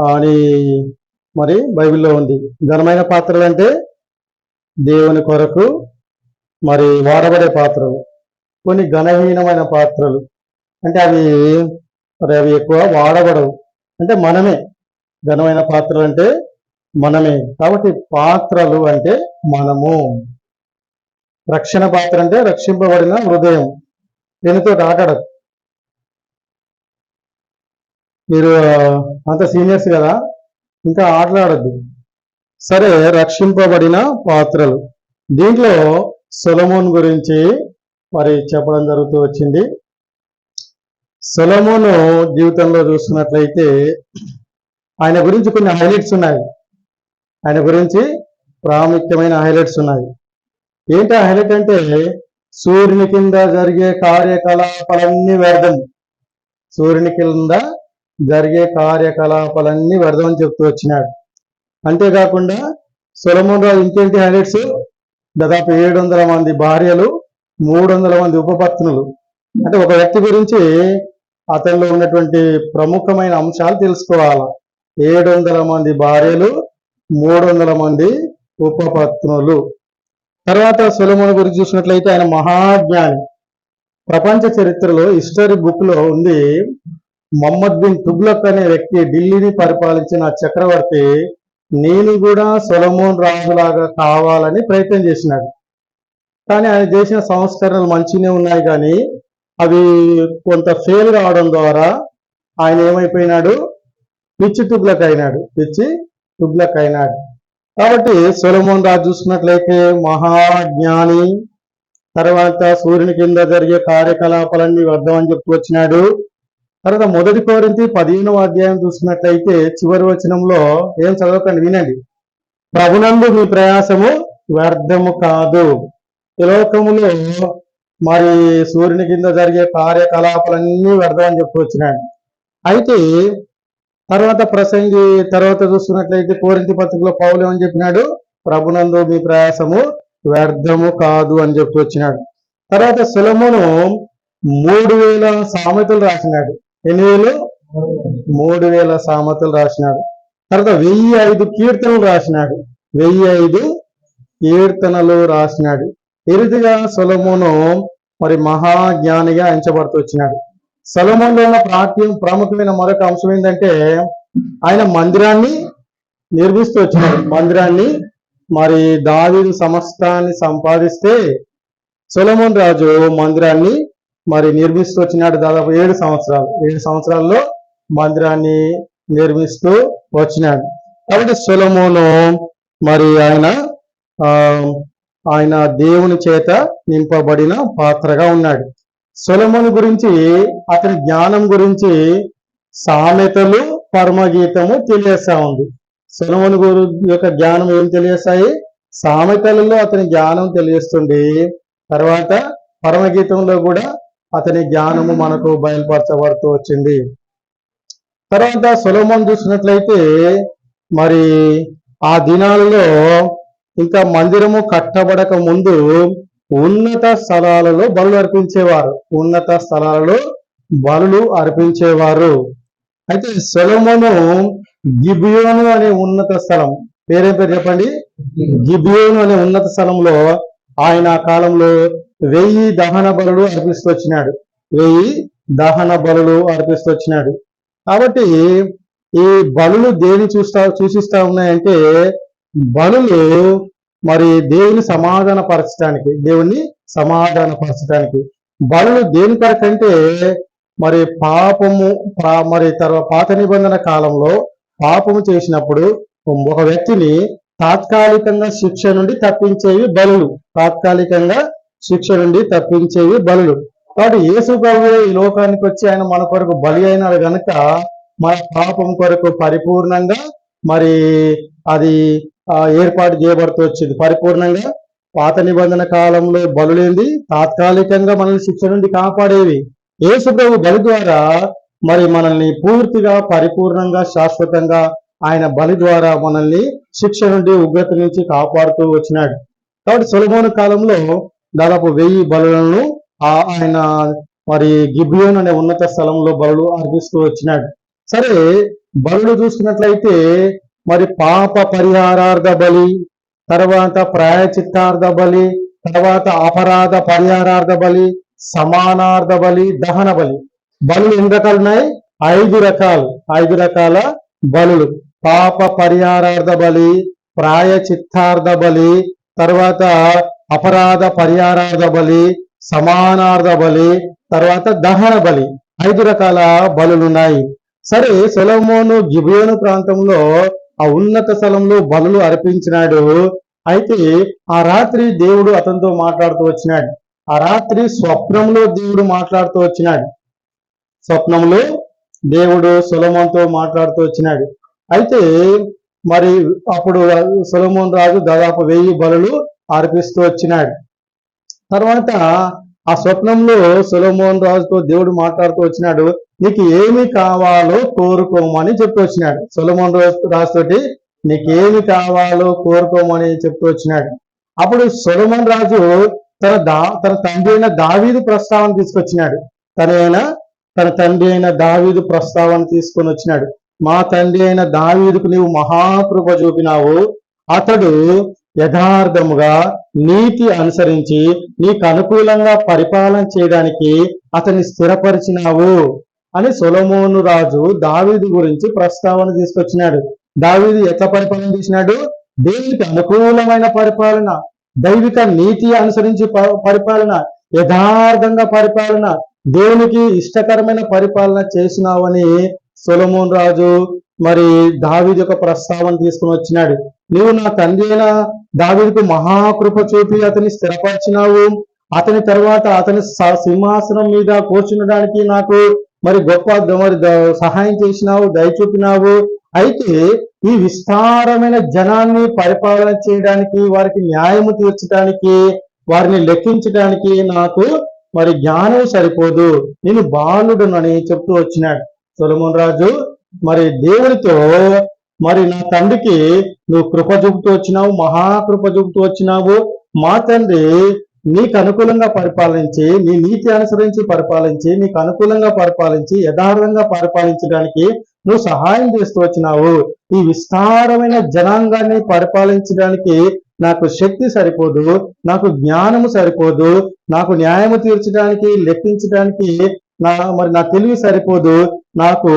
అని మరి బైబిల్లో ఉంది. ఘనమైన పాత్రలు అంటే దేవుని కొరకు మరి వాడబడే పాత్రలు. కొన్ని ఘనహీనమైన పాత్రలు. అంటే అవి మరి అవి ఎక్కువ వాడబడవు. అంటే మనమే ఘనమైన పాత్రలు అంటే మనమే. కాబట్టి పాత్రలు అంటే మనము. రక్షణ పాత్ర అంటే రక్షింపబడిన హృదయం. దీనితో ఆటాడదు మీరు అంత సీనియర్స్ కదా ఇంకా ఆటలాడద్దు. సరే రక్షింపబడిన పాత్రలు. దీంట్లో సొలమోన్ గురించి మరి చెప్పడం జరుగుతూ వచ్చింది. సొలమోను జీవితంలో చూస్తున్నట్లయితే ఆయన గురించి కొన్ని హైలైట్స్ ఉన్నాయి. ఆయన గురించి ప్రాముఖ్యమైన హైలైట్స్ ఉన్నాయి. ఏంటి హైలైట్ అంటే సూర్యుని కింద జరిగే కార్యకలాపాలన్నీ వ్యర్థం. సూర్యుని కింద జరిగే కార్యకలాపాలన్నీ వ్యర్థం అని చెప్తూ వచ్చినాడు. అంతేకాకుండా సొలమోన్ రాజు ఇంకేంటి హైలైట్స్ దాదాపు ఏడు వందల మంది భార్యలు మూడు వందల మంది ఉపపత్నులు. అంటే ఒక వ్యక్తి గురించి అతనిలో ఉన్నటువంటి ప్రముఖమైన అంశాలు తెలుసుకోవాలి. ఏడు వందల మంది భార్యలు మూడు వందల మంది ఉపపత్నులు. తర్వాత సొలమోన్ గురించి చూసినట్లయితే ఆయన మహాజ్ఞాని. ప్రపంచ చరిత్రలో హిస్టరీ బుక్లో ఉంది మొహమ్మద్ బిన్ తుగ్లక్ అనే వ్యక్తి ఢిల్లీని పరిపాలించిన చక్రవర్తి నేను కూడా సొలమోన్ రాజులాగా కావాలని ప్రయత్నం చేసినాడు. కానీ ఆయన చేసిన సంస్కరణలు మంచిగానే ఉన్నాయి కానీ అవి కొంత ఫెయిల్ కావడం ద్వారా ఆయన ఏమైపోయినాడు? పిచ్చి తుగ్లక్ అయినాడు. పిచ్చి తుగ్లక్ అయినాడు. కాబట్టి సొలమోన్ రాజు చూసుకున్నట్లయితే మహాజ్ఞాని తర్వాత సూర్యుని కింద జరిగే కార్యకలాపాలన్నీ వద్దామని చెప్పుకొచ్చినాడు తర్వాత మొదటి కోరింతి పదిహేనవ అధ్యాయం చూసినట్లయితే చివరి వచనంలో ఏం చదవకండి వినండి. ప్రభునందు మీ ప్రయాసము వ్యర్థము కాదు. లోకములో మరి సూర్యుని కింద జరిగే కార్యకలాపాలన్నీ వ్యర్థం అని చెప్పి వచ్చినాడు అయితే తర్వాత ప్రసంగి తర్వాత చూస్తున్నట్లయితే కోరింతి పత్రికలో పౌలు ఏమని చెప్పినాడు? ప్రభునందు మీ ప్రయాసము వ్యర్థము కాదు అని చెప్పి వచ్చినాడు. తర్వాత సులమును మూడు వేల సామెతలు రాసినాడు. ఎన్ని వేలు మూడు వేల సామెతలు రాసినాడు. తర్వాత వెయ్యి ఐదు కీర్తనలు రాసినాడు. వెయ్యి ఐదు కీర్తనలు రాసినాడు. ఈ రీతిగా సొలమును మరి మహాజ్ఞానిగా ఎంచబడుతూ వచ్చినాడు. సొలమోన్లో ఉన్న ప్రాఖ్యం ప్రాముఖ్యమైన మరొక అంశం ఏంటంటే ఆయన మందిరాన్ని నిర్మిస్తూ వచ్చినాడు. మందిరాన్ని మరి దావీదు సమస్తాన్ని సంపాదిస్తే సొలమోన్ రాజు మందిరాన్ని మరి నిర్మిస్తూ వచ్చినాడు దాదాపు ఏడు సంవత్సరాలు. ఏడు సంవత్సరాల్లో మందిరాన్ని నిర్మిస్తూ వచ్చినాడు. కాబట్టి సులమును మరి ఆయన ఆ ఆయన దేవుని చేత నింపబడిన పాత్రగా ఉన్నాడు. సులమును గురించి అతని జ్ఞానం గురించి సామెతలు పరమగీతము తెలియస్తా ఉంది. సులమును గురు యొక్క జ్ఞానం ఏం తెలియస్తాయి సామెతలలో అతని జ్ఞానం తెలియస్తుంది తర్వాత పరమగీతంలో కూడా అతని జ్ఞానము మనకు బయలుపరచబడుతూ వచ్చింది. తర్వాత సులభం చూసినట్లయితే మరి ఆ దినాలలో ఇంకా మందిరము కట్టబడక ముందు ఉన్నత స్థలాలలో బలులు అర్పించేవారు. ఉన్నత స్థలాలలో బలులు అర్పించేవారు. అయితే సులభము గిబియోను అనే ఉన్నత స్థలం. పేరే పేరు చెప్పండి? గిబియోను అనే ఉన్నత స్థలంలో ఆయన ఆ కాలంలో వెయ్యి దహన బలులు అర్పిస్తూ వచ్చినాడు వెయ్యి దహన బలులు అర్పిస్తూ వచ్చినాడు కాబట్టి ఈ బలులు దేని చూస్తా సూచిస్తా ఉన్నాయంటే బలులు మరి దేవుని సమాధాన పరచడానికి దేవుణ్ణి సమాధాన పరచడానికి బలులు దేని కొరకంటే మరి పాపము పా- మరి తర్వాత పాత నిబంధన కాలంలో పాపము చేసినప్పుడు ఒక వ్యక్తిని తాత్కాలికంగా శిక్ష నుండి తప్పించేవి బలులు. తాత్కాలికంగా శిక్ష నుండి తప్పించేవి బలులు. కాబట్టి యేసు ప్రభు ఈ లోకానికి వచ్చి ఆయన మన కొరకు బలి అయినాడు గనుక మన పాపం కొరకు పరిపూర్ణంగా మరి అది ఏర్పాటు చేయబడుతూ వచ్చింది. పరిపూర్ణంగా పాత నిబంధన కాలంలో బలులేంది తాత్కాలికంగా మనల్ని శిక్ష నుండి కాపాడేవి. యేసు ప్రభు బలి ద్వారా మరి మనల్ని పూర్తిగా పరిపూర్ణంగా శాశ్వతంగా ఆయన బలి ద్వారా మనల్ని శిక్ష నుండి ఉగ్రత నుంచి కాపాడుతూ వచ్చినాడు. కాబట్టి సొలమోను కాలంలో దాదాపు వెయ్యి బలులను ఆ- ఆయన మరి గిబియోన్ అనే ఉన్నత స్థలంలో బలులు అర్పిస్తూ వచ్చినాడు. సరే బలులు చూసుకున్నట్లయితే మరి పాప పరిహారార్థ బలి తర్వాత ప్రాయచిత్తార్థ బలి తర్వాత అపరాధ పరిహారార్థ బలి సమానార్థ బలి దహన బలి. బలులు ఎన్ని రకాలు ఉన్నాయి? ఐదు రకాలు. ఐదు రకాల బలులు. పాప పరిహారార్థ బలి ప్రాయచిత్తార్థ బలి తర్వాత అపరాధ పర్యారాధ బలి సమానార్థ బలి తర్వాత దహన బలి ఐదు రకాల బలులు ఉన్నాయి సరే సొలమోను గిబియోను ప్రాంతంలో ఆ ఉన్నత స్థలంలో బలులు అర్పించినాడు. అయితే ఆ రాత్రి దేవుడు అతనితో మాట్లాడుతూ వచ్చినాడు. ఆ రాత్రి స్వప్నంలో దేవుడు మాట్లాడుతూ వచ్చినాడు. స్వప్నంలో దేవుడు సులమంతో మాట్లాడుతూ వచ్చినాడు. అయితే మరి అప్పుడు సులమోన్ రాజు దాదాపు వెయ్యి బలులు అర్పిస్తూ వచ్చినాడు. తర్వాత ఆ స్వప్నంలో సొలమోన్ రాజుతో దేవుడు మాట్లాడుతూ వచ్చినాడు నీకు ఏమి కావాలో కోరుకోమని చెప్తూ వచ్చినాడు. సొలమోన్ రాజు రాజుతోటి నీకు ఏమి కావాలో కోరుకోమని చెప్తూ వచ్చినాడు. అప్పుడు సొలమోన్ రాజు తన దా తన తండ్రి అయిన దావీదు ప్రస్తావన తీసుకొచ్చినాడు. తనైన తన తండ్రి అయిన దావీదు ప్రస్తావన తీసుకొని వచ్చినాడు. మా తండ్రి అయిన దావీదుకు నీవు మహాకృప చూపినావు. అతడు యథార్థముగా నీతి అనుసరించి నీకు అనుకూలంగా పరిపాలన చేయడానికి అతన్ని స్థిరపరిచినావు అని సొలమోను రాజు దావీదు గురించి ప్రస్తావన తీసుకొచ్చినాడు. దావీదు ఎట్లా పరిపాలన చేసినాడు? దేవునికి అనుకూలమైన పరిపాలన దైవిక నీతి అనుసరించి ప- పరిపాలన యథార్థంగా పరిపాలన దేవునికి ఇష్టకరమైన పరిపాలన చేసినావని సొలమోన్ రాజు మరి దావీదు యొక్క ప్రస్తావన తీసుకుని వచ్చినాడు. నీవు నా తండ్రి అయిన దావీదుకు మహాకృప చూపి అతని స్థిరపరిచినావు. అతని తర్వాత అతని సింహాసనం మీద కూర్చుండడానికి నాకు మరి గొప్ప మరి సహాయం చేసినావు దయ చూపినావు. అయితే ఈ విస్తారమైన జనాన్ని పరిపాలన చేయడానికి వారికి న్యాయము తీర్చడానికి వారిని లెక్కించడానికి నాకు మరి జ్ఞానం సరిపోదు. నేను బాలుడునని చెప్తూ వచ్చినాడు. సొలమోన్ రాజు మరి దేవుడితో మరి నా తండ్రికి నువ్వు కృప చూపుతూ వచ్చినావు మహాకృప చూపుతూ వచ్చినావు. మా తండ్రి నీకు అనుకూలంగా పరిపాలించి నీ నీతి అనుసరించి పరిపాలించి నీకు అనుకూలంగా పరిపాలించి యథార్థంగా పరిపాలించడానికి నువ్వు సహాయం చేస్తూ వచ్చినావు. ఈ విస్తారమైన జనాంగాన్ని పరిపాలించడానికి నాకు శక్తి సరిపోదు నాకు జ్ఞానము సరిపోదు నాకు న్యాయము తీర్చడానికి లెక్కించడానికి నా మరి నా తెలివి సరిపోదు. నాకు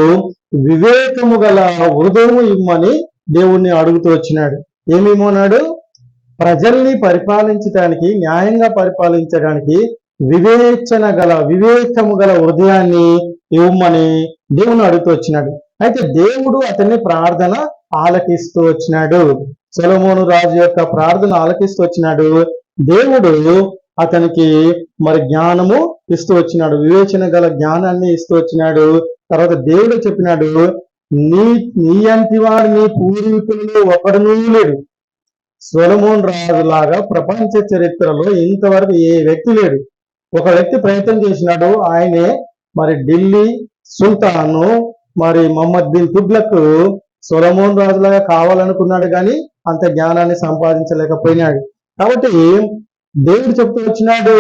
వివేకము గల హృదయము ఇమ్మని దేవుణ్ణి అడుగుతూ వచ్చినాడు. ఏమేమన్నాడు ప్రజల్ని పరిపాలించడానికి న్యాయంగా పరిపాలించడానికి వివేచన గల వివేకము గల హృదయాన్ని ఇవ్వమని దేవుని అడుగుతూ వచ్చినాడు. అయితే దేవుడు అతన్ని ప్రార్థన ఆలకిస్తూ వచ్చినాడు. సొలమోను రాజు యొక్క ప్రార్థన ఆలకిస్తూ వచ్చినాడు. దేవుడు అతనికి మరి జ్ఞానము ఇస్తూ వచ్చినాడు. వివేచన గల జ్ఞానాన్ని ఇస్తూ వచ్చినాడు. తర్వాత దేవుడు చెప్పినాడు నీ నీ అంటి వాడు నీ పూర్వీకులలో ఒకడునూ లేడు. సొలమోన్ రాజు లాగా ప్రపంచ చరిత్రలో ఇంతవరకు ఏ వ్యక్తి లేడు. ఒక వ్యక్తి ప్రయత్నం చేసినాడు ఆయనే మరి ఢిల్లీ సుల్తాను మరి మొహమ్మద్ బిన్ తుగ్లక్ సొలమోన్ రాజులాగా కావాలనుకున్నాడు కానీ అంత జ్ఞానాన్ని సంపాదించలేకపోయినాడు. కాబట్టి దేవుడు చెప్తూ వచ్చినాడు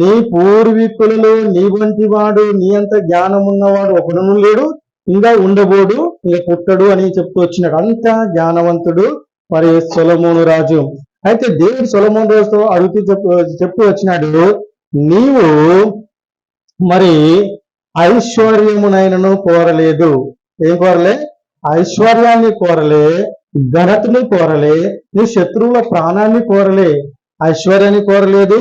నీ పూర్వీకులలో నీ వంటి వాడు నీ అంత జ్ఞానం ఉన్నవాడు ఒకడును లేడు ఇంకా ఉండబోడు ఇంకా పుట్టడు అని చెప్తూ వచ్చినాడు. అంత జ్ఞానవంతుడు మరి సొలమోను రాజు. అయితే దేవుడు సొలమోను రాజుతో అడుగుతూ చెప్పు చెప్తూ వచ్చినాడు నీవు మరి ఐశ్వర్యమునైనను కోరలేదు. ఏం కోరలే? ఐశ్వర్యాన్ని కోరలే ఘనతను కోరలే నీ శత్రువుల ప్రాణాన్ని కోరలే ఐశ్వర్యాన్ని కోరలేదు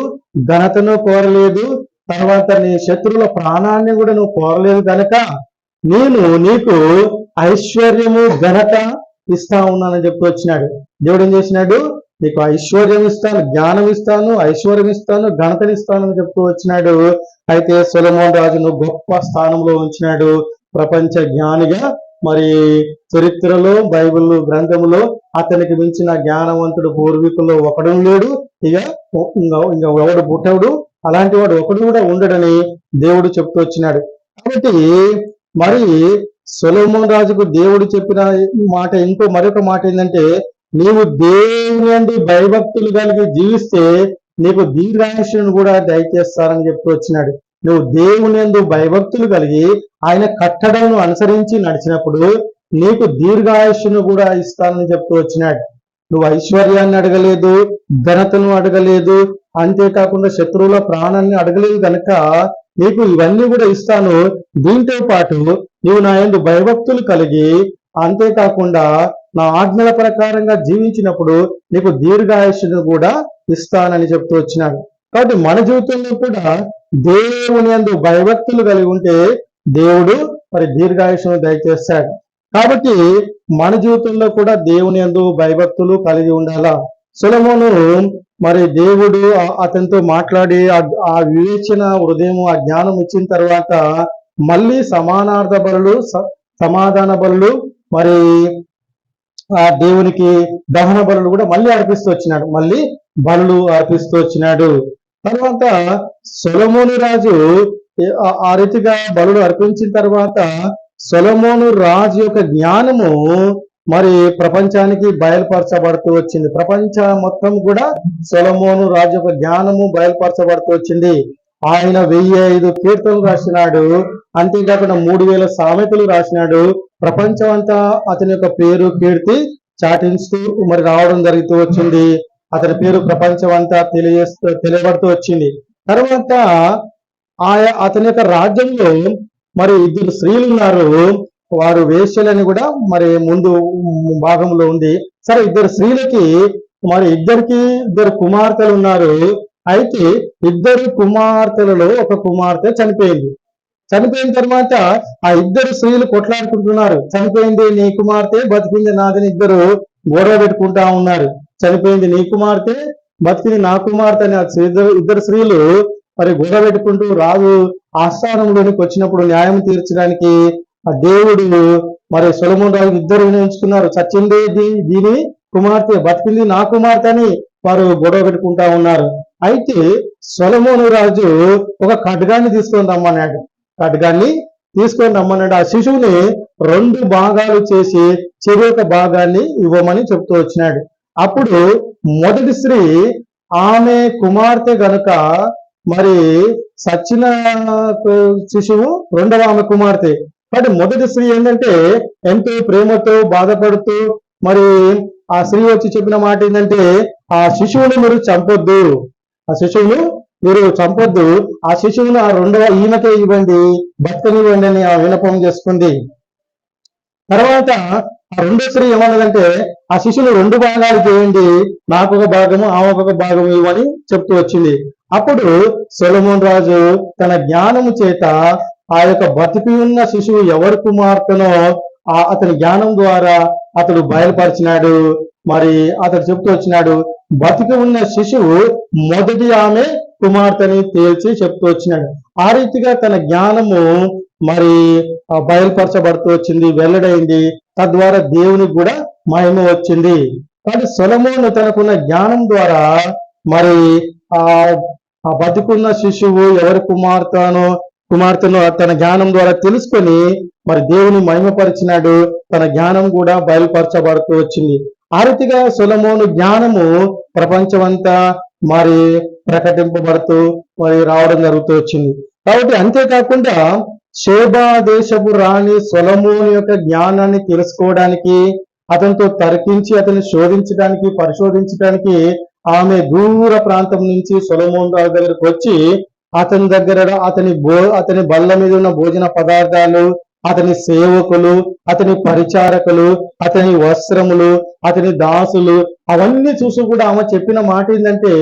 ఘనతను కోరలేదు తర్వాత నీ శత్రువుల ప్రాణాన్ని కూడా నువ్వు కోరలేదు కనుక నేను నీకు ఐశ్వర్యము ఘనత ఇస్తా ఉన్నానని చెప్పి వచ్చినాడు. దేవుడు ఏం చేసినాడు? నీకు ఐశ్వర్యం ఇస్తాను జ్ఞానం ఇస్తాను ఐశ్వర్యం ఇస్తాను ఘనతని ఇస్తానని చెప్తూ వచ్చినాడు. అయితే సొలమోన్ రాజును గొప్ప స్థానంలో ఉంచినాడు. ప్రపంచ జ్ఞానిగా మరి చరిత్రలో బైబిల్ గ్రంథములో అతనికి మించిన జ్ఞానవంతుడు పూర్వీకుల్లో ఒకడు లేడు. ఇక ఇంకా ఎవడు పుట్టవుడు అలాంటి వాడు ఒకడు కూడా ఉండడని దేవుడు చెప్తూ వచ్చినాడు. కాబట్టి మరి సొలొమోన్ రాజుకు దేవుడు చెప్పిన మాట ఇంకో మరొక మాట ఏంటంటే నీవు దేవుని నుండి భయభక్తులు కలిగి జీవిస్తే నీకు దీర్ఘాయుష్ను కూడా దయచేస్తారని చెప్తూ వచ్చినాడు. నువ్వు దేవునిందు భయభక్తులు కలిగి ఆయన కట్టడలను అనుసరించి నడిచినప్పుడు నీకు దీర్ఘాయుష్ను కూడా ఇస్తానని చెప్తూ వచ్చినాడు. నువ్వు ఐశ్వర్యాన్ని అడగలేదు ఘనతను అడగలేదు అంతేకాకుండా శత్రువుల ప్రాణాన్ని అడగలేదు కనుక నీకు ఇవన్నీ కూడా ఇస్తాను. దీంతో పాటు నీవు నా ఎందు భయభక్తులు కలిగి అంతేకాకుండా నా ఆజ్ఞల ప్రకారంగా జీవించినప్పుడు నీకు దీర్ఘాయుష్ను కూడా ఇస్తానని చెప్తూ వచ్చినాడు. కాబట్టి మన జీవితంలో కూడా దేవుని యందు భయభక్తులు కలిగి ఉంటే దేవుడు మరి దీర్ఘాయుషను దయచేస్తాడు. కాబట్టి మన జీవితంలో కూడా దేవుని యందు భయభక్తులు కలిగి ఉండాలా? సులమును మరి దేవుడు అతనితో మాట్లాడి ఆ- వివేచన హృదయం ఆ జ్ఞానం ఇచ్చిన తర్వాత మళ్ళీ సమానార్థ బరులు స- సమాధాన బరులు మరి ఆ దేవునికి దహన బలులు కూడా మళ్ళీ అర్పిస్తూ వచ్చినాడు. మళ్ళీ బలులు అర్పిస్తూ వచ్చినాడు. తర్వాత సొలమోను రాజు ఆ- రీతిగా బలులు అర్పించిన తర్వాత సొలమోను రాజు యొక్క జ్ఞానము మరి ప్రపంచానికి బయలుపరచబడుతూ వచ్చింది. ప్రపంచం మొత్తం కూడా సొలమోను రాజు యొక్క జ్ఞానము బయలుపరచబడుతూ వచ్చింది. ఆయన వెయ్యి ఐదు కీర్తనలు రాసినాడు. అంతేకాకుండా మూడు వేల సామెతలు రాసినాడు. ప్రపంచం అంతా అతని యొక్క పేరు కీర్తి చాటించుతూ మరి రావడం జరుగుతూ వచ్చింది. అతని పేరు ప్రపంచం అంతా తెలియజేస్తూ తెలియబడుతూ వచ్చింది. తర్వాత ఆయా అతని యొక్క రాజ్యంలో మరి ఇద్దరు స్త్రీలు ఉన్నారు. వారు వేశ్యలని కూడా మరి ముందు భాగంలో ఉంది. సరే ఇద్దరు స్త్రీలకి మరి ఇద్దరికి ఇద్దరు కుమార్తెలు ఉన్నారు. అయితే ఇద్దరు కుమార్తెలలో ఒక కుమార్తె చనిపోయింది. చనిపోయిన తర్వాత ఆ ఇద్దరు స్త్రీలు కొట్లాడుకుంటున్నారు. చనిపోయింది నీ కుమార్తె బతికింది నాదని ఇద్దరు గొడవ పెట్టుకుంటా ఉన్నారు. చనిపోయింది నీ కుమార్తె బతికింది నా కుమార్తె అని ఇద్దరు ఇద్దరు స్త్రీలు మరి గుడ పెట్టుకుంటూ రాజు ఆస్థానంలోనికి వచ్చినప్పుడు న్యాయం తీర్చడానికి ఆ దేవుడు మరి సొలమోన్ రాజు ఇద్దరు వినియోగించుకున్నారు. చచ్చింది దీని కుమార్తె బతికింది నా కుమార్తె అని వారు గొడవ పెట్టుకుంటా ఉన్నారు. అయితే సొలమోను రాజు ఒక ఖడ్గాన్ని తీసుకొని రమ్మన్నాడు. ఖడ్గాన్ని తీసుకొని రమ్మన్నాడు. ఆ శిశువుని రెండు భాగాలు చేసి చెరి ఒక భాగాన్ని ఇవ్వమని చెప్తూ వచ్చినాడు. అప్పుడు మొదటి స్త్రీ ఆమె కుమార్తె గనుక మరి సచిన శిశువు రెండవ ఆమె కుమార్తె. కాబట్టి మొదటి స్త్రీ ఏంటంటే ఎంతో ప్రేమతో బాధపడుతూ మరి ఆ స్త్రీ వచ్చి చెప్పిన మాట ఏంటంటే ఆ శిశువుని మీరు చంపొద్దు. ఆ శిశువును మీరు చంపొద్దు. ఆ శిశువును ఆ రెండవ ఈమెకే ఇవ్వండి. బతకనివ్వండి అని ఆ వినపం చేసుకుంది. తర్వాత ఆ రెండో స్త్రీ ఏమన్నదంటే ఆ శిష్యులు రెండు భాగాలు చేయండి నాకు ఒక భాగము ఆమెకు ఒక భాగము ఇవ్వని చెప్తూ వచ్చింది. అప్పుడు సొలమోన్ రాజు తన జ్ఞానము చేత ఆ యొక్క బతికి ఉన్న శిశువు ఎవరి కుమార్తెనో ఆ అతని జ్ఞానం ద్వారా అతడు బయలుపరిచినాడు. మరి అతడు చెప్తూ వచ్చినాడు బతికి ఉన్న శిశువు మొదటి ఆమె కుమార్తెని తేల్చి చెప్తూ వచ్చినాడు. ఆ రీతిగా తన జ్ఞానము మరి ఆ బయలుపరచబడుతూ వచ్చింది వెల్లడైంది. తద్వారా దేవునికి కూడా మహిమ వచ్చింది. కాబట్టి సొలమోను తనకున్న జ్ఞానం ద్వారా మరి ఆ ఆ బతికున్న శిశువు ఎవరి కుమార్తెనో కుమార్తెను తన జ్ఞానం ద్వారా తెలుసుకొని మరి దేవుని మహిమపరిచినాడు. తన జ్ఞానం కూడా బయలుపరచబడుతూ వచ్చింది. ఆ రీతిగా సొలమోను జ్ఞానము ప్రపంచమంతా మరి ప్రకటింపబడుతూ మరి రావడం జరుగుతూ వచ్చింది. కాబట్టి అంతేకాకుండా శోభా దేశపు రాణి సొలమోని యొక్క జ్ఞానాన్ని తెలుసుకోవడానికి అతనితో తర్కించి అతన్ని శోధించడానికి పరిశోధించడానికి ఆమె దూర ప్రాంతం నుంచి సొలమోన్ రాజు దగ్గరకు వచ్చి అతని దగ్గర అతని భో అతని బల్ల మీద ఉన్న భోజన పదార్థాలు అతని సేవకులు అతని పరిచారకులు అతని వస్త్రములు అతని దాసులు అవన్నీ చూసి కూడా ఆమె చెప్పిన మాట ఏంటంటే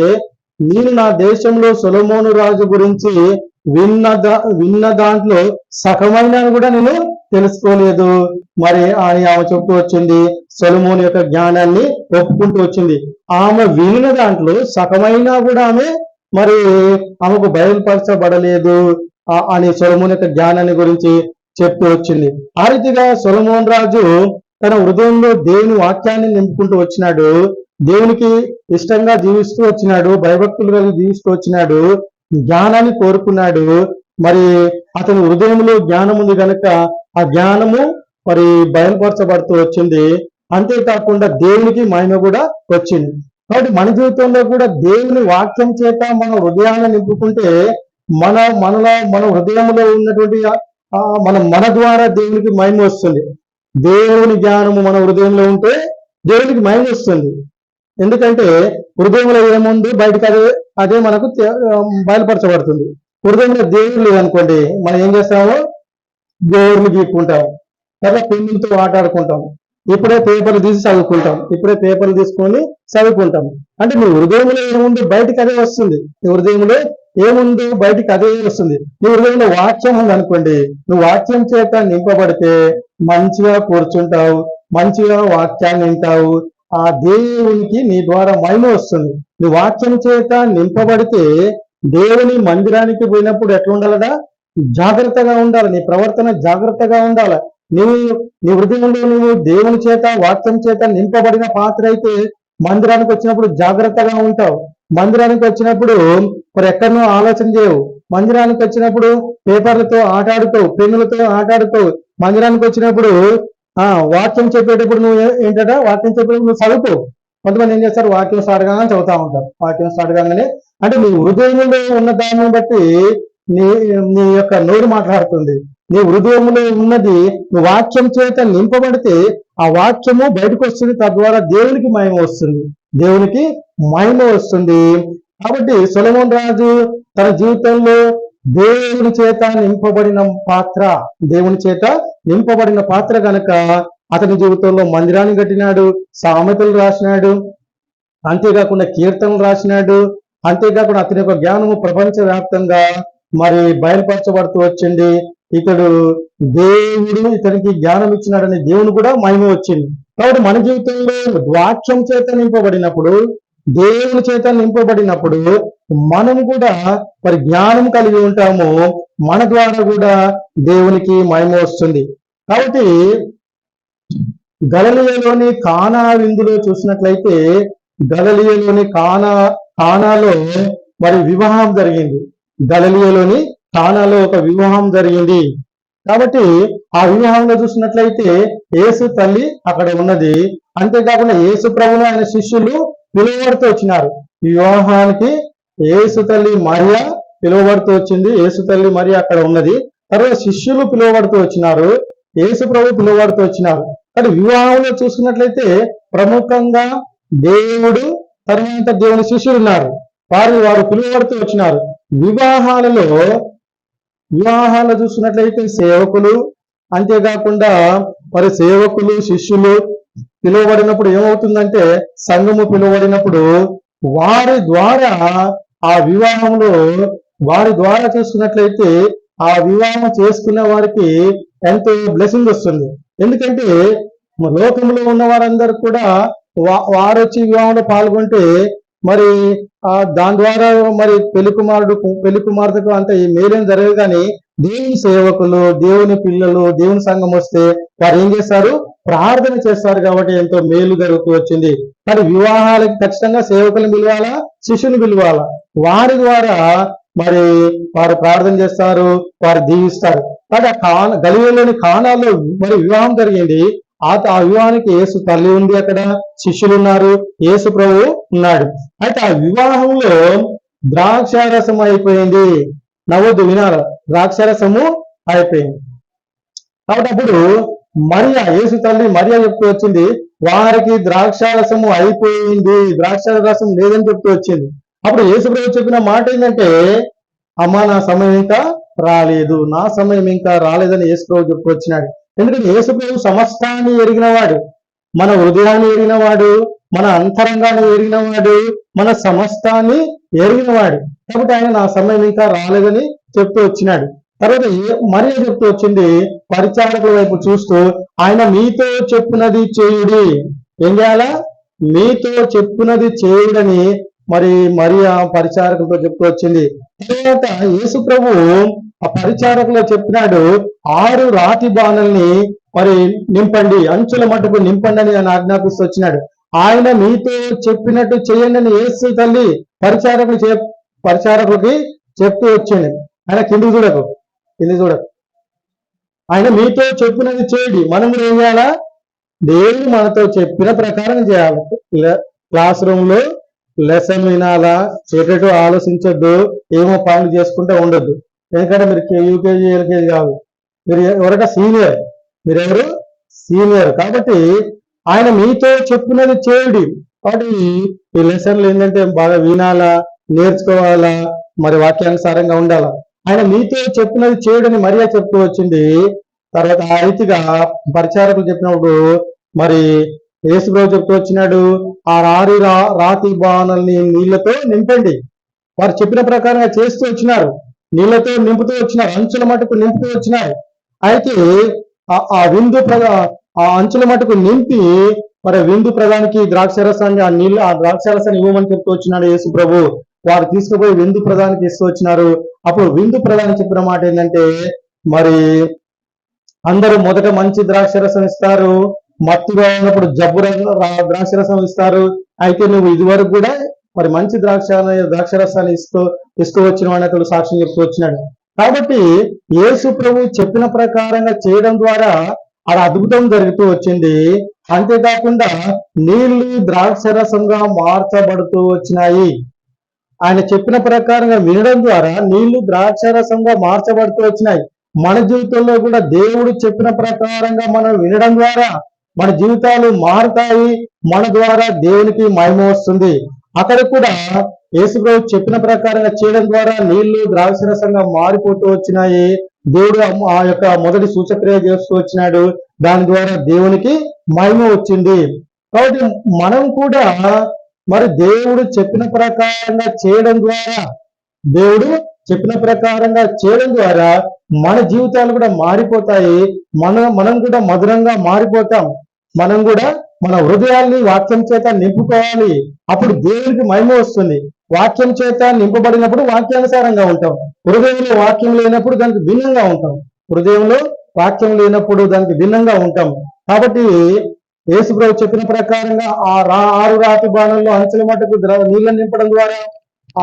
నేను నా దేశంలో సొలమోను రాజు గురించి విన్న దా- విన్న దాంట్లో సగమైన కూడా నేను తెలుసుకోలేదు. మరి అని ఆమె చెప్తూ వచ్చింది సొలమోని యొక్క జ్ఞానాన్ని ఒప్పుకుంటూ వచ్చింది. ఆమె వినిన దాంట్లో సగమైనా కూడా ఆమె మరి ఆమెకు బయలుపరచబడలేదు ఆ- అని సొలమోని యొక్క జ్ఞానాన్ని గురించి చెప్తూ వచ్చింది. ఆ రీతిగా సొలమోన్ రాజు తన హృదయంలో దేవుని వాక్యాన్ని నింపుకుంటూ వచ్చినాడు. దేవునికి ఇష్టంగా జీవిస్తూ వచ్చినాడు భయభక్తులు కలిగి జీవిస్తూ వచ్చినాడు. జ్ఞానాన్ని కోరుకున్నాడు. మరి అతని హృదయంలో జ్ఞానం ఉంది కనుక ఆ జ్ఞానము మరి బయలుపరచబడుతూ వచ్చింది. అంతేకాకుండా దేవునికి మహిమ కూడా వచ్చింది. కాబట్టి మన జీవితంలో కూడా దేవుని వాక్యం చేత మన హృదయాన్ని నింపుకుంటే మన మనలో మన హృదయంలో ఉన్నటువంటి ఆ మన మన ద్వారా దేవునికి మహిమ వస్తుంది. దేవుని జ్ఞానము మన హృదయంలో ఉంటే దేవునికి మైండ్ వస్తుంది. ఎందుకంటే హృదయంలో ఏముంది? బయటకు అదే అదే మనకు బయలుపరచబడుతుంది. హృదయంలో దేవుడు లేదనుకోండి మనం ఏం చేస్తాము? దేవుడిని గీక్కుంటాం లేదా పెన్నులతో ఆటాడుకుంటాం. ఇప్పుడే పేపర్లు తీసి చదువుకుంటాం. ఇప్పుడే పేపర్లు తీసుకొని చదువుకుంటాం. అంటే మీ హృదయంలో ఏముంది? బయటకు అదే వస్తుంది. నీ హృదయంలో ఏముంది? బయటికి అదే వస్తుంది. నీ హృదయంలో వాక్యం ఉంది అనుకోండి నువ్వు వాక్యం చేత నింపబడితే మంచిగా కూర్చుంటావు మంచిగా వాక్యాన్ని వింటావు ఆ దేవునికి నీ ద్వారా మహిమ వస్తుంది. నీ వాక్యం చేత నింపబడితే దేవుని మందిరానికి పోయినప్పుడు ఎట్లా ఉండాలడా జాగ్రత్తగా ఉండాలి. నీ ప్రవర్తన జాగ్రత్తగా ఉండాలి. నీవు నీ హృదయంలో నువ్వు దేవుని చేత వాక్యం చేత నింపబడిన పాత్ర అయితే మందిరానికి వచ్చినప్పుడు జాగ్రత్తగా ఉంటావు. మందిరానికి వచ్చినప్పుడు మరి ఎక్కడనో ఆలోచన చేయవు. మందిరానికి వచ్చినప్పుడు పేపర్లతో ఆటాడుతావు పెన్నులతో ఆటాడుతావు మందిరానికి వచ్చినప్పుడు వాక్యం చెప్పేటప్పుడు నువ్వు ఏంటంటే? వాక్యం చెప్పేటప్పుడు నువ్వు చదువుతావు కొంతమంది ఏం చేస్తారు? వాక్యం స్టార్ట్ కాగానే చదువుతా ఉంటారు. వాక్యం స్టార్ట్ కాగానే అంటే నీ హృదయంలో ఉన్న దాన్ని బట్టి నీ నీ యొక్క నోరు మాట్లాడుతుంది. నీ హృదయంలో ఉన్నది నువ్వు వాక్యం చేత నింపబడితే ఆ వాక్యము బయటకు వస్తుంది. తద్వారా దేవునికి మహిమ వస్తుంది. దేవునికి మహిమ వస్తుంది. కాబట్టి సొలమోన్ రాజు తన జీవితంలో దేవుని చేత నింపబడిన పాత్ర దేవుని చేత నింపబడిన పాత్ర గనక అతని జీవితంలో మందిరాన్ని కట్టినాడు సామెతలు రాసినాడు అంతేకాకుండా కీర్తనలు రాసినాడు అంతేకాకుండా అతని యొక్క జ్ఞానము ప్రపంచ వ్యాప్తంగా మరి బయలుపరచబడుతూ వచ్చింది. ఇతడు దేవుడు ఇతనికి జ్ఞానం ఇచ్చినాడని దేవుని కూడా మహిమ వచ్చింది. కాబట్టి మన జీవితంలో వాక్యం చేత నింపబడినప్పుడు దేవుని చేత నింపబడినప్పుడు మనం కూడా మరి జ్ఞానం కలిగి ఉంటాము. మన ద్వారా కూడా దేవునికి మహిమ వస్తుంది. కాబట్టి గలలియలోని కానా విందులో చూసినట్లయితే గలలియలోని కానా కానాలో మరి వివాహం జరిగింది. గలలియలోని కానాలో ఒక వివాహం జరిగింది. కాబట్టి ఆ వివాహంలో చూసినట్లయితే యేసు తల్లి అక్కడ ఉన్నది. అంతేకాకుండా యేసు ప్రభులు ఆయన శిష్యులు పిలువబడుతూ వచ్చినారు. ఈ వివాహానికి ఏసు తల్లి మరియ పిలువబడుతూ వచ్చింది. ఏసు తల్లి మరియ అక్కడ ఉన్నది. తర్వాత శిష్యులు పిలువబడుతూ వచ్చినారు. యేసు ప్రభు పిలువబడుతూ వచ్చినారు. కానీ వివాహంలో చూసుకున్నట్లయితే ప్రముఖంగా దేవుడు తర్వాత దేవుని శిష్యులు ఉన్నారు. వారు వారు పిలువబడుతూ వచ్చినారు. వివాహాలలో వివాహాలు చూసుకున్నట్లయితే సేవకులు అంతేకాకుండా మరి సేవకులు శిష్యులు పిలువబడినప్పుడు ఏమవుతుందంటే సంఘము పిలువబడినప్పుడు వారి ద్వారా ఆ వివాహంలో వారి ద్వారా చూసుకున్నట్లయితే ఆ వివాహం చేసుకున్న వారికి ఎంతో బ్లెస్సింగ్ వస్తుంది. ఎందుకంటే లోకంలో ఉన్న వారందరూ కూడా వా- వారు వచ్చి వివాహంలో పాల్గొంటే మరి ఆ దాని ద్వారా మరి పెళ్ళి కుమారుడు పెళ్ళి కుమార్తెకు అంత ఈ మేలేం జరగదు కానీ దేవుని సేవకులు దేవుని పిల్లలు దేవుని సంఘం వస్తే వారు ఏం చేస్తారు? ప్రార్థన చేస్తారు కాబట్టి ఎంతో మేలు జరుగుతూ వచ్చింది. మరి వివాహాలకి ఖచ్చితంగా సేవకులను పిలవాలా? శిష్యుని పిలవాలా? వారి ద్వారా మరి వారు ప్రార్థన చేస్తారు వారు దీవిస్తారు. కాబట్టి ఆ కాన గలిలోని కాణాల్లో మరి వివాహం జరిగింది. ఆ ఆ వివాహానికి యేసు తల్లి ఉంది అక్కడ శిష్యులు ఉన్నారు యేసు ప్రభు ఉన్నాడు. అయితే ఆ వివాహంలో ద్రాక్షారసం అయిపోయింది. నవ్వద్దు వినాల. ద్రాక్షారసము అయిపోయింది. కాబట్టి అప్పుడు మరియా యేసు తల్లి మరియా చెప్తూ వచ్చింది వారికి ద్రాక్షారసము అయిపోయింది ద్రాక్షారసం లేదని చెప్తూ వచ్చింది. అప్పుడు యేసుప్రభు చెప్పిన మాట ఏంటంటే అమ్మ నా సమయం ఇంకా రాలేదు నా సమయం ఇంకా రాలేదని యేసుప్రభు చెప్తూ వచ్చినాడు. ఎందుకంటే యేసుప్రభు సమస్తాన్ని ఎరిగినవాడు మన హృదయాన్ని ఎరిగినవాడు మన అంతరంగాన్ని ఎరిగినవాడు మన సమస్తాన్ని ఎరిగినవాడు. కాబట్టి ఆయన నా సమయం ఇంకా రాలేదని చెప్తూ వచ్చినాడు. తర్వాత మరియ చెప్తూ వచ్చింది? పరిచారకుల వైపు చూస్తూ ఆయన మీతో చెప్పినది చేయుడి. ఏం చేయాలా? మీతో చెప్పినది చేయుడని మరి మరియా పరిచారకులతో చెప్తూ వచ్చింది. తర్వాత యేసు ప్రభు ఆ పరిచారకులు చెప్పినాడు ఆరు రాతి బాణల్ని మరి నింపండి అంచుల మటుకు నింపండి అని ఆయన ఆజ్ఞాపిస్తూ వచ్చినాడు. ఆయన మీతో చెప్పినట్టు చేయండి అని యేసు తల్లి పరిచారకులు చే పరిచారకులకి చెప్తూ వచ్చింది. ఆయన కిందికి చూడకు. ఇది చూడకు ఆయన మీతో చెప్పినది చేయండి. మనం కూడా ఏం చేయాలా? దేవుడు మనతో చెప్పిన ప్రకారం చేయాలి. క్లాస్ రూమ్లో లెసన్ వినాలా? చెటటు ఆలోచించొద్దు. ఏమో పనులు చేసుకుంటే ఉండొద్దు. ఎందుకంటే మీరు యూకేజీ ఎల్కేజీ కాదు. మీరు ఎవరైనా సీనియర్. మీరెవరు? సీనియర్. కాబట్టి ఆయన మీతో చెప్పినది చేయుడి. కాబట్టి ఈ లెసన్లు ఏంటంటే బాగా వినాలా? నేర్చుకోవాలా? మరి వాక్యానుసారంగా ఉండాలా? ఆయన మీతో చెప్పినది చేయడని మరియా చెప్తూ వచ్చింది. తర్వాత ఆ రీతిగా పరిచారకులు చెప్పినప్పుడు మరి యేసుప్రభు చెప్తూ వచ్చినాడు ఆ రారి రా రాతి బాణల్ని నీళ్ళతో నింపండి. వారు చెప్పిన ప్రకారంగా చేస్తూ వచ్చినారు. నీళ్ళతో నింపుతూ వచ్చినారు అంచుల మటుకు నింపుతూ వచ్చినారు. అయితే ఆ- విందు ప్రగా ఆ అంచుల మటుకు నింపి మరి విందు ప్రధానికి ద్రాక్షరసాన్ని ఆ నీళ్ళు ఆ ద్రాక్షరసాన్ని ఇవ్వమని చెప్తూ వచ్చినాడు యేసు ప్రభు వారు తీసుకుపోయి విందు ప్రధానికి ఇస్తూ వచ్చినారు. అప్పుడు విందు ప్రధాని చెప్పిన మాట ఏంటంటే మరి అందరూ మొదట మంచి ద్రాక్షరసం ఇస్తారు మత్తుగా ఉన్నప్పుడు జబ్బు ర- రా- ద్రాక్షరసం ఇస్తారు. అయితే నువ్వు ఇదివరకు కూడా మరి మంచి ద్రాక్ష ద్రాక్షరసాన్ని ఇస్తూ ఇస్తూ వచ్చిన వాడిని అతడు సాక్ష్యం చెప్తూ వచ్చినాడు. కాబట్టి యేసు ప్రభు చెప్పిన ప్రకారంగా చేయడం ద్వారా అలా అద్భుతం జరుగుతూ వచ్చింది. అంతేకాకుండా నీళ్ళు ద్రాక్షరసంగా మార్చబడుతూ వచ్చినాయి. ఆయన చెప్పిన ప్రకారంగా వినడం ద్వారా నీళ్ళు ద్రాక్షరసంగా మార్చబడుతూ వచ్చినాయి. మన జీవితంలో కూడా దేవుడు చెప్పిన ప్రకారంగా మనం వినడం ద్వారా మన జీవితాలు మారుతాయి. మన ద్వారా దేవునికి మహిమ వస్తుంది. అక్కడ కూడా యేసుప్రభు చెప్పిన ప్రకారంగా చేయడం ద్వారా నీళ్ళు ద్రాక్షరసంగా మారిపోతూ వచ్చినాయి. దేవుడు ఆ- ఆ యొక్క మొదటి సూచక్రియ చేస్తూ వచ్చినాడు. దాని ద్వారా దేవునికి మహిమ వచ్చింది. కాబట్టి మనం కూడా మరి దేవుడు చెప్పిన ప్రకారంగా చేయడం ద్వారా దేవుడు చెప్పిన ప్రకారంగా చేయడం ద్వారా మన జీవితాలు కూడా మారిపోతాయి. మన మనం కూడా మధురంగా మారిపోతాం. మనం కూడా మన హృదయాల్ని వాక్యం చేత నింపుకోవాలి. అప్పుడు దేవునికి మహిమ వస్తుంది. వాక్యం చేత నింపబడినప్పుడు వాక్యానుసారంగా ఉంటాం. హృదయంలో వాక్యం లేనప్పుడు దానికి భిన్నంగా ఉంటాం. హృదయంలో వాక్యం లేనప్పుడు దానికి భిన్నంగా ఉంటాం. కాబట్టి యేసుప్రభు చెప్పిన ప్రకారంగా ఆ రా ఆరు రాతి బాణంలో అంచెల మటుకు ద్ర- నింపడం ద్వారా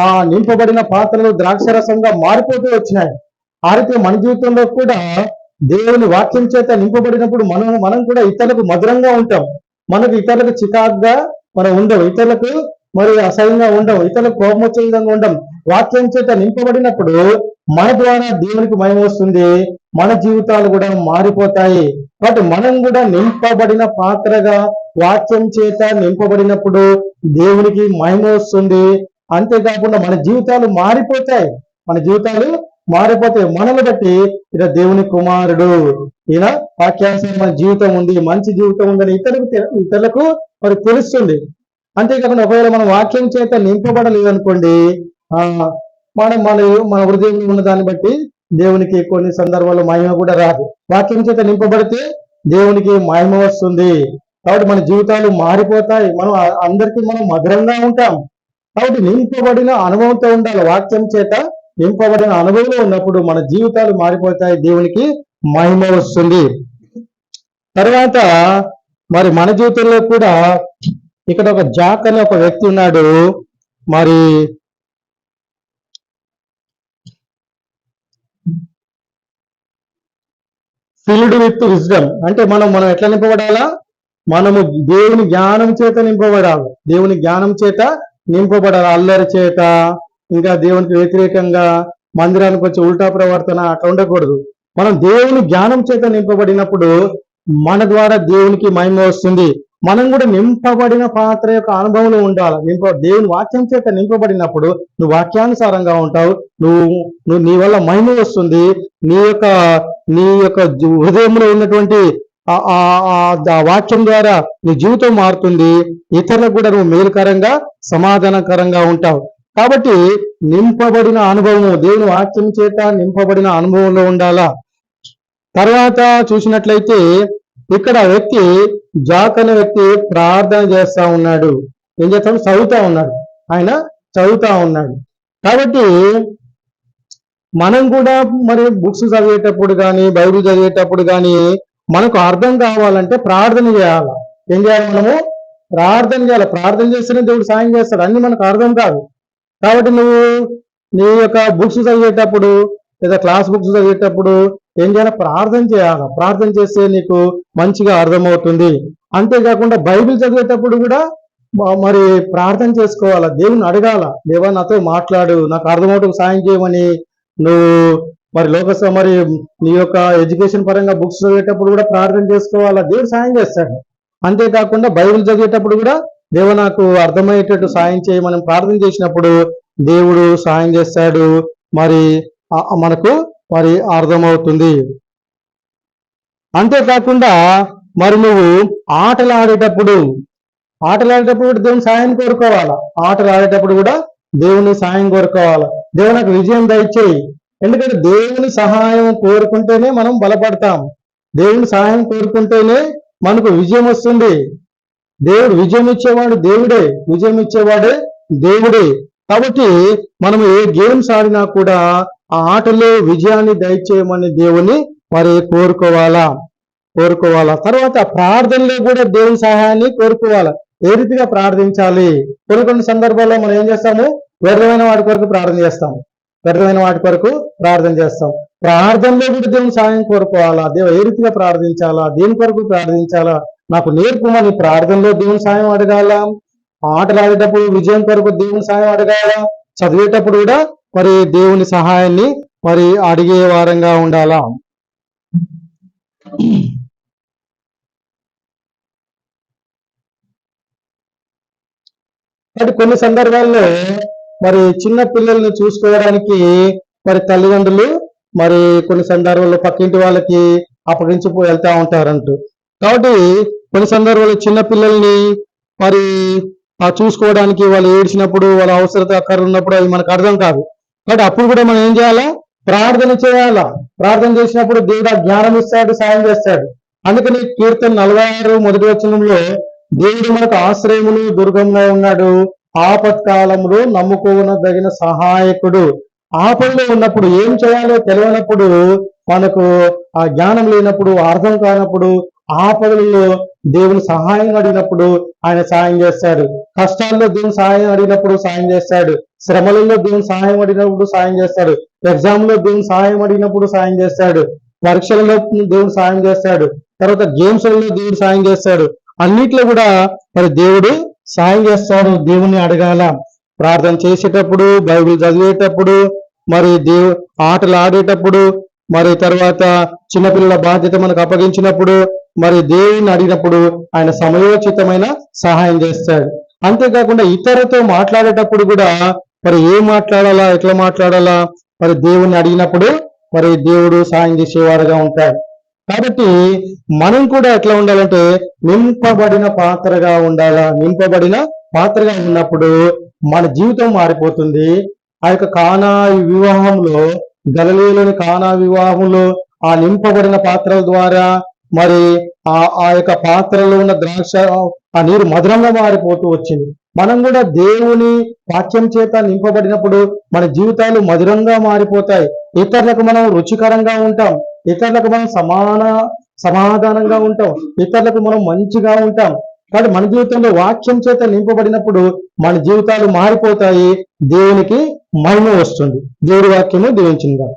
ఆ నింపబడిన పాత్రలు ద్రాక్షరసంగా మారిపోతూ వచ్చినాయి. ఆ రీతి మన జీవితంలో కూడా దేవుని వాక్యం చేత నింపబడినప్పుడు మనం మనం కూడా ఇతరులకు మధురంగా ఉంటాం. మనకు ఇతరులకు చికాగ్గా మనం ఉండవు. ఇతరులకు మరి అసహ్యంగా ఉండవు. ఇతరులకు కోపం వచ్చే విధంగా ఉండం వాక్యం చేత నింపబడినప్పుడు మన ద్వారా దేవునికి మహిమ వస్తుంది. మన జీవితాలు కూడా మారిపోతాయి. కాబట్టి మనం కూడా నింపబడిన పాత్రగా వాక్యం చేత నింపబడినప్పుడు దేవునికి మహిమ వస్తుంది. అంతేకాకుండా మన జీవితాలు మారిపోతాయి. మన జీవితాలు మారిపోతాయి. మనల్ని బట్టి ఈయన దేవుని కుమారుడు. ఈయన వాక్యాంశం మన జీవితం ఉంది మంచి జీవితం ఉందని ఇతరులకు ఇతరులకు మరి తెలుస్తుంది. అంతేకాకుండా ఒకవేళ మనం వాక్యం చేత నింపబడలేదు అనుకోండి ఆ మనం మన మన హృదయంలో ఉన్న దాన్ని బట్టి దేవునికి కొన్ని సందర్భాల్లో మహిమ కూడా రాదు. వాక్యం చేత నింపబడితే దేవునికి మహిమ వస్తుంది. కాబట్టి మన జీవితాలు మారిపోతాయి. మనం అందరికీ మనం మధురంగా ఉంటాం. కాబట్టి నింపబడిన అనుభవంతో ఉండాలి. వాక్యం చేత నింపబడిన అనుభవంలో ఉన్నప్పుడు మన జీవితాలు మారిపోతాయి. దేవునికి మహిమ వస్తుంది. తర్వాత మరి మన జీవితంలో కూడా ఇక్కడ ఒక జాక్ అనే ఒక వ్యక్తి ఉన్నాడు. మరి ఫిల్డ్ విత్ విజ్డమ్ అంటే మనం మనం ఎట్లా నింపబడాలా? మనము దేవుని జ్ఞానం చేత నింపబడాలి. దేవుని జ్ఞానం చేత నింపబడాలి. అల్లరి చేత ఇంకా దేవునికి వ్యతిరేకంగా మందిరానికి వచ్చే ఉల్టా ప్రవర్తన అట్లా ఉండకూడదు. మనం దేవుని జ్ఞానం చేత నింపబడినప్పుడు మన ద్వారా దేవునికి మహిమ వస్తుంది. మనం కూడా నింపబడిన పాత్ర యొక్క అనుభవంలో ఉండాలి. నింప దేవుని వాక్యం చేత నింపబడినప్పుడు నువ్వు వాక్యానుసారంగా ఉంటావు. నువ్వు నువ్వు నీ వల్ల మహిమ వస్తుంది. నీ యొక్క నీ యొక్క హృదయంలో ఉన్నటువంటి ఆ- ఆ- ఆ వాక్యం ద్వారా నీ జీవితం మారుతుంది. ఇతరులకు కూడా నువ్వు మేలుకరంగా సమాధానకరంగా ఉంటావు. కాబట్టి నింపబడిన అనుభవము దేవుని వాక్యం చేత నింపబడిన అనుభవంలో ఉండాలా? తర్వాత చూసినట్లయితే ఇక్కడ వ్యక్తి జాక్ అనే వ్యక్తి ప్రార్థన చేస్తా ఉన్నాడు. ఏం చేస్తాడు? చదువుతా ఉన్నాడు. ఆయన చదువుతా ఉన్నాడు. కాబట్టి మనం కూడా మరి బుక్స్ చదివేటప్పుడు కానీ బైబిల్ చదివేటప్పుడు కానీ మనకు అర్థం కావాలంటే ప్రార్థన చేయాలి. ఏం చేయాలి మనము? ప్రార్థన చేయాలి. ప్రార్థన చేస్తేనే దేవుడు సాయం చేస్తాడు. అన్ని మనకు అర్థం కాదు. కాబట్టి నువ్వు నీ యొక్క బుక్స్ చదివేటప్పుడు లేదా క్లాస్ బుక్స్ చదివేటప్పుడు ఏం చేయాలి? ప్రార్థన చేయాలి. ప్రార్థన చేస్తే నీకు మంచిగా అర్థమవుతుంది. అంతేకాకుండా బైబిల్ చదివేటప్పుడు కూడా మరి ప్రార్థన చేసుకోవాలా? దేవుని అడగాల? దేవా నాతో మాట్లాడు. నాకు అర్థమవుటకు సాయం చేయమని నువ్వు మరి లోక మరి నీ యొక్క ఎడ్యుకేషన్ పరంగా బుక్స్ చదివేటప్పుడు కూడా ప్రార్థన చేసుకోవాలా? దేవుడు సాయం చేస్తాడు. అంతేకాకుండా బైబిల్ చదివేటప్పుడు కూడా దేవుడు నాకు అర్థమయ్యేటట్టు సాయం చేయమని మనం ప్రార్థన చేసినప్పుడు దేవుడు సాయం చేస్తాడు. మరి మనకు మరి అర్థమవుతుంది. అంతేకాకుండా మరి నువ్వు ఆటలు ఆడేటప్పుడు ఆటలు ఆడేటప్పుడు కూడా దేవుని సాయం కోరుకోవాలా? ఆటలు ఆడేటప్పుడు కూడా దేవుని సాయం కోరుకోవాలా? దేవుని నాకు విజయం దయచేయి. ఎందుకంటే దేవుని సహాయం కోరుకుంటేనే మనం బలపడతాం. దేవుని సహాయం కోరుకుంటేనే మనకు విజయం వస్తుంది. దేవుడు విజయం ఇచ్చేవాడు దేవుడే విజయం ఇచ్చేవాడే దేవుడే. కాబట్టి మనం ఏ గేమ్స్ ఆడినా కూడా ఆ ఆటలో విజయాన్ని దయచేయమని దేవుని మరి కోరుకోవాలా? కోరుకోవాలా? తర్వాత ప్రార్థనలో కూడా దేవుని సహాయాన్ని కోరుకోవాలా? ఏ రీతిగా ప్రార్థించాలి? కొన్ని కొన్ని సందర్భాల్లో మనం ఏం చేస్తాము? వ్యర్థమైన వాటి కొరకు ప్రార్థన చేస్తాము. వ్యర్థమైన వాటి కొరకు ప్రార్థన చేస్తాం ప్రార్థనలో కూడా దేవుని సహాయం కోరుకోవాలా? దేవ ఏ రీతిగా ప్రార్థించాలా? దేని కొరకు ప్రార్థించాలా? నాకు నేర్పుమని ప్రార్థనలో దేవుని సాయం అడగాల? ఆటలాడేటప్పుడు విజయం కొరకు దేవుని సాయం అడగాల? చదివేటప్పుడు కూడా మరి దేవుని సహాయాన్ని మరి అడిగే వారంగా ఉండాలా? కొన్ని సందర్భాల్లో మరి చిన్న పిల్లల్ని చూసుకోవడానికి మరి తల్లిదండ్రులు మరి కొన్ని సందర్భాల్లో పక్కింటి వాళ్ళకి అప్పగించి వెళ్తా ఉంటారంటూ. కాబట్టి కొన్ని సందర్భాల్లో చిన్న పిల్లల్ని మరి ఆ చూసుకోవడానికి వాళ్ళు ఏడ్చినప్పుడు వాళ్ళ అవసరత అక్కడ ఉన్నప్పుడు అది మనకు అర్థం కాదు. కాబట్టి అప్పుడు కూడా మనం ఏం చేయాలా? ప్రార్థన చేయాలా? ప్రార్థన చేసినప్పుడు దేవుడు జ్ఞానం ఇస్తాడు సాయం చేస్తాడు. అందుకని కీర్తన నలభై ఆరు మొదటి వచనంలో దేవుడు మనకు ఆశ్రయములు దుర్గంగా ఉన్నాడు. ఆపత్కాలంలో నమ్ముకోనదగిన సహాయకుడు. ఆపదలో ఉన్నప్పుడు ఏం చేయాలో తెలియనప్పుడు మనకు ఆ జ్ఞానం లేనప్పుడు అర్థం కానప్పుడు ఆపదలలో దేవుని సహాయం అడిగినప్పుడు ఆయన సహాయం చేస్తాడు. కష్టాల్లో దేవుని సహాయం అడిగినప్పుడు సాయం చేస్తాడు. శ్రమలలో దేవుని సహాయం అడిగినప్పుడు సాయం చేస్తాడు. ఎగ్జామ్లో దేవుని సహాయం అడిగినప్పుడు సాయం చేస్తాడు. పరీక్షలలో దేవుడు సాయం చేస్తాడు. తర్వాత గేమ్స్లలో దేవుడు సాయం చేస్తాడు. అన్నిట్లో కూడా మరి దేవుడు సాయం చేస్తాడు దేవుణ్ణి అడగాల. ప్రార్థన చేసేటప్పుడు బైబిల్ చదివేటప్పుడు మరి దేవు ఆటలు ఆడేటప్పుడు మరి తర్వాత చిన్నపిల్లల బాధ్యత మనకు అప్పగించినప్పుడు మరి దేవుని అడిగినప్పుడు ఆయన సమయోచితమైన సహాయం చేస్తాడు. అంతేకాకుండా ఇతరులతో మాట్లాడేటప్పుడు కూడా మరి ఏం మాట్లాడాలా ఎట్లా మాట్లాడాలా మరి దేవుణ్ణి అడిగినప్పుడు మరి దేవుడు సాయం చేసేవాడుగా ఉంటాడు కాబట్టి మనం కూడా ఎట్లా ఉండాలంటే నింపబడిన పాత్రగా ఉండాలా నింపబడిన పాత్రగా ఉన్నప్పుడు మన జీవితం మారిపోతుంది. ఆ యొక్క కానా వివాహంలో గలలీలోని కానా వివాహంలో ఆ నింపబడిన పాత్రల ద్వారా మరి ఆ ఆ యొక్క పాత్రలో ఉన్న ద్రాక్ష ఆ నీరు మధురంగా మారిపోతూ వచ్చింది. మనం కూడా దేవుని వాక్యం చేత నింపబడినప్పుడు మన జీవితాలు మధురంగా మారిపోతాయి. ఇతరులకు మనం రుచికరంగా ఉంటాం. ఇతరులకు మనం సమాన సమాధానంగా ఉంటాం. ఇతరులకు మనం మంచిగా ఉంటాం. కాబట్టి మన జీవితంలో వాక్యం చేత నింపబడినప్పుడు మన జీవితాలు మారిపోతాయి. దేవునికి మహిమ వస్తుంది. దేవుడి వాక్యము దీవించింది.